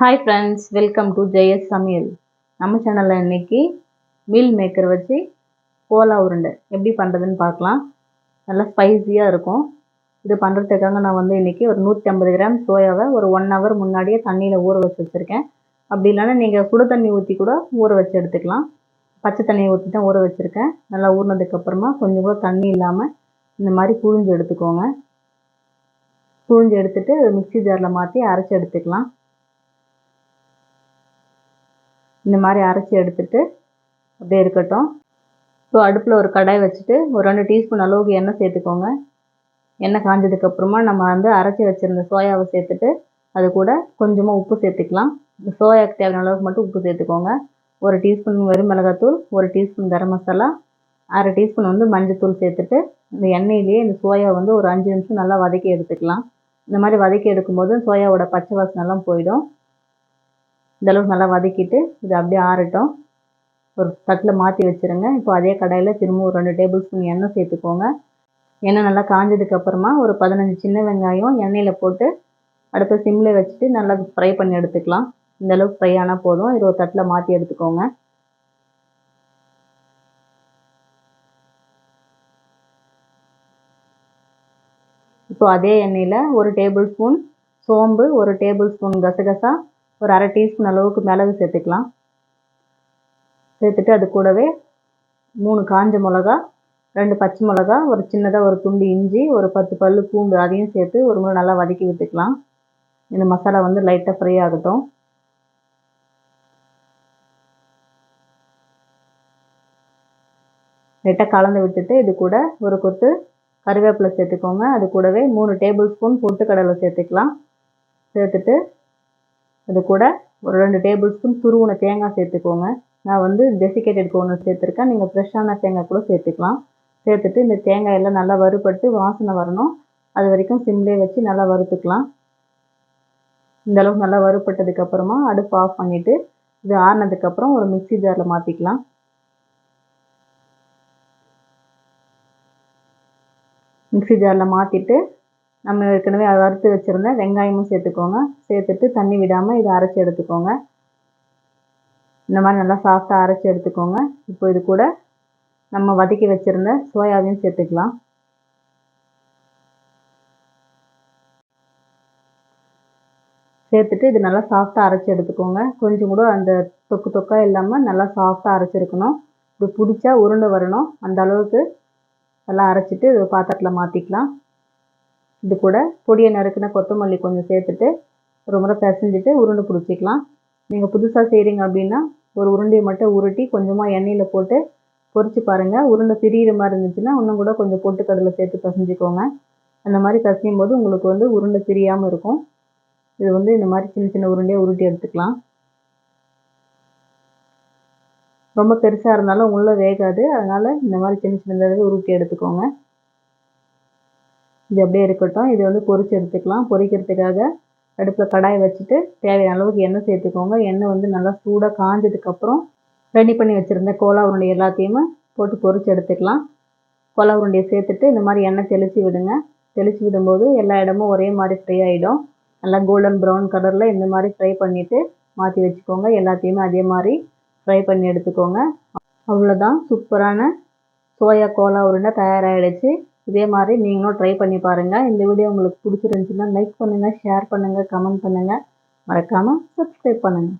Hi friends welcome to Jaya's சமையல் நம்ம சேனலில் இன்றைக்கி மீல் மேக்கர் வச்சு கோலா உருண்டை. எப்படி பண்ணுறதுன்னு பார்க்கலாம். நல்லா ஸ்பைஸியாக இருக்கும். இது பண்ணுறதுக்காக நான் வந்து இன்றைக்கி ஒரு நூற்றி ஐம்பது கிராம் சோயாவை ஒரு ஒன் ஹவர் முன்னாடியே தண்ணியில் ஊற வச்சு வச்சுருக்கேன். அப்படி இல்லைன்னா நீங்கள் சுடு தண்ணி ஊற்றி கூட ஊற வச்சு எடுத்துக்கலாம். பச்சை தண்ணியை ஊற்றி தான் ஊற வச்சுருக்கேன். நல்லா ஊறினதுக்கப்புறமா கொஞ்சம் கூட தண்ணி இல்லாமல் இந்த மாதிரி புழிஞ்சு எடுத்துக்கோங்க. புழிஞ்சு எடுத்துகிட்டு மிக்சி ஜாரில் மாற்றி அரைச்சி எடுத்துக்கலாம். இந்த மாதிரி அரைச்சி எடுத்துட்டு அப்படியே இருக்கட்டும். ஸோ அடுப்பில் ஒரு கடாய் வச்சுட்டு ஒரு ரெண்டு டீஸ்பூன் அளவுக்கு எண்ணெய் சேர்த்துக்கோங்க. எண்ணெய் காஞ்சதுக்கப்புறமா நம்ம வந்து அரைச்சி வச்சுருந்த சோயாவை சேர்த்துட்டு அது கூட கொஞ்சமாக உப்பு சேர்த்துக்கலாம். இந்த சோயாவுக்கு தேவையான அளவுக்கு மட்டும் உப்பு சேர்த்துக்கோங்க. ஒரு டீஸ்பூன் வெறும் மிளகாத்தூள் ஒரு டீஸ்பூன் கரம் மசாலா அரை டீஸ்பூன் வந்து மஞ்சத்தூள் சேர்த்துட்டு இந்த எண்ணெயிலேயே இந்த சோயா வந்து ஒரு அஞ்சு நிமிஷம் நல்லா வதக்கி எடுத்துக்கலாம். இந்த மாதிரி வதக்கி எடுக்கும்போது சோயாவோட பச்சை வாசனைலாம் போயிடும். இந்தளவுக்கு நல்லா வதக்கிட்டு இது அப்படியே ஆறட்டும். ஒரு தட்டில் மாற்றி வச்சுருங்க. இப்போ அதே கடாயில் திரும்ப ஒரு ரெண்டு டேபிள் ஸ்பூன் எண்ணெய் சேர்த்துக்கோங்க. எண்ணெய் நல்லா காஞ்சதுக்கப்புறமா ஒரு பதினஞ்சு சின்ன வெங்காயம் எண்ணெயில் போட்டு அடுப்பை சிம்மில் வச்சுட்டு நல்லா ஃப்ரை பண்ணி எடுத்துக்கலாம். இந்த அளவுக்கு ஃப்ரை ஆனால் போதும். இது ஒரு தட்டில் மாற்றி எடுத்துக்கோங்க. இப்போ அதே எண்ணெயில் ஒரு டேபிள் ஸ்பூன் சோம்பு ஒரு டேபிள் ஸ்பூன் கசகசா ஒரு அரை டீஸ்பூன் அளவுக்கு மிளகு சேர்த்துக்கலாம். சேர்த்துட்டு அது கூடவே மூணு காஞ்ச மிளகா ரெண்டு பச்சை மிளகா ஒரு சின்னதாக ஒரு துண்டு இஞ்சி ஒரு பத்து பல் பூண்டு அதையும் சேர்த்து ஒரு முறை நல்லா வதக்கி விட்டுக்கலாம். இந்த மசாலா வந்து லைட்டாக ஃப்ரை ஆகட்டும். லைட்டாக கலந்து விட்டுட்டு இது கூட ஒரு கொத்து கருவேப்பிலை சேர்த்துக்கோங்க. அது கூடவே மூணு டேபிள் ஸ்பூன் பொட்டுக்கடலை சேர்த்துக்கலாம். சேர்த்துட்டு அது கூட ஒரு ரெண்டு டேபிள் ஸ்பூன் துருவின தேங்காய் சேர்த்துக்கோங்க. நான் வந்து டெசிகேட்டட் கோனர் சேர்த்துருக்கேன். நீங்கள் ஃப்ரெஷ்ஷான தேங்காய் கூட சேர்த்துக்கலாம். சேர்த்துட்டு இந்த தேங்காய் எல்லாம் நல்லா வறுபட்டு வாசனை வரணும். அது வரைக்கும் சிம்லே வச்சு நல்லா வறுத்துக்கலாம். இந்த அளவுக்கு நல்லா வறுபட்டதுக்கப்புறமா அடுப்பு ஆஃப் பண்ணிவிட்டு இது ஆறினதுக்கப்புறம் ஒரு மிக்சி ஜாரில் மாற்றிக்கலாம் மிக்சி ஜாரில் மாற்றிட்டு நம்ம ஏற்கனவே வறுத்து வச்சுருந்த வெங்காயமும் சேர்த்துக்கோங்க. சேர்த்துட்டு தண்ணி விடாமல் இதை அரைச்சி எடுத்துக்கோங்க. இந்த மாதிரி நல்லா சாஃப்டாக அரைச்சி எடுத்துக்கோங்க. இப்போ இது கூட நம்ம வதக்கி வச்சுருந்த சோயாவையும் சேர்த்துக்கலாம். சேர்த்துட்டு இது நல்லா சாஃப்டாக அரைச்சி எடுத்துக்கோங்க. கொஞ்சம் கூட அந்த தொக்கு தொக்காக இல்லாமல் நல்லா சாஃப்டாக அரைச்சிருக்கணும். இது பிடிச்சா உருண்டை வரணும். அந்த அளவுக்கு நல்லா அரைச்சிட்டு இது பாத்திரத்தில் மாற்றிக்கலாம் இது கூட பொடியை நறுக்கின கொத்தமல்லி கொஞ்சம் சேர்த்துட்டு ஒரு முறை பிசைஞ்சிட்டு உருண்டை பிடிச்சிக்கலாம். நீங்கள் புதுசாக செய்கிறீங்க அப்படின்னா ஒரு உருண்டையை மட்டும் உருட்டி கொஞ்சமாக எண்ணெயில் போட்டு பொரிச்சு பாருங்கள் உருண்டை பிரியிற மாதிரி இருந்துச்சுன்னா இன்னும் கூட கொஞ்சம் பொட்டுக்கடலை சேர்த்து பசைஞ்சிக்கோங்க. அந்த மாதிரி கசையும் போது உங்களுக்கு வந்து உருண்டை பிரியாமல் இருக்கும். இது வந்து இந்த மாதிரி சின்ன சின்ன உருண்டையாக உருட்டி எடுத்துக்கலாம். ரொம்ப பெருசாக இருந்தாலும் உள்ளே வேகாது. அதனால் இந்த மாதிரி சின்ன சின்னதாக உருட்டி எடுத்துக்கோங்க. இது அப்படியே இருக்கட்டும். இது வந்து பொரிச்சு எடுத்துக்கலாம். பொரிக்கிறதுக்காக அடுப்பில் கடாயை வச்சுட்டு தேவையான அளவுக்கு எண்ணெய் சேர்த்துக்கோங்க. எண்ணெய் வந்து நல்லா சூடாக காஞ்சதுக்கப்புறம் ரெடி பண்ணி வச்சுருந்த கோலா உருண்டை எல்லாத்தையுமே போட்டு பொரிச்சு எடுத்துக்கலாம். கோலா உருண்டையை சேர்த்துட்டு இந்த மாதிரி எண்ணெய் தெளித்து விடுங்க. தெளித்து விடும்போது எல்லா இடமும் ஒரே மாதிரி ஃப்ரை ஆகிடும் நல்லா கோல்டன் ப்ரௌன் கலரில் இந்த மாதிரி ஃப்ரை பண்ணிவிட்டு மாற்றி வச்சுக்கோங்க. எல்லாத்தையுமே அதே மாதிரி ஃப்ரை பண்ணி எடுத்துக்கோங்க. அவ்வளோதான் சூப்பரான சோயா கோலா உருண்டை தயாராகிடுச்சு இதே மாதிரி நீங்களும் ட்ரை பண்ணி பாருங்கள் இந்த வீடியோ உங்களுக்கு பிடிச்சிருந்துச்சின்னா லைக் பண்ணுங்கள் ஷேர் பண்ணுங்கள் கமெண்ட் பண்ணுங்கள் மறக்காமல் சப்ஸ்கிரைப் பண்ணுங்கள்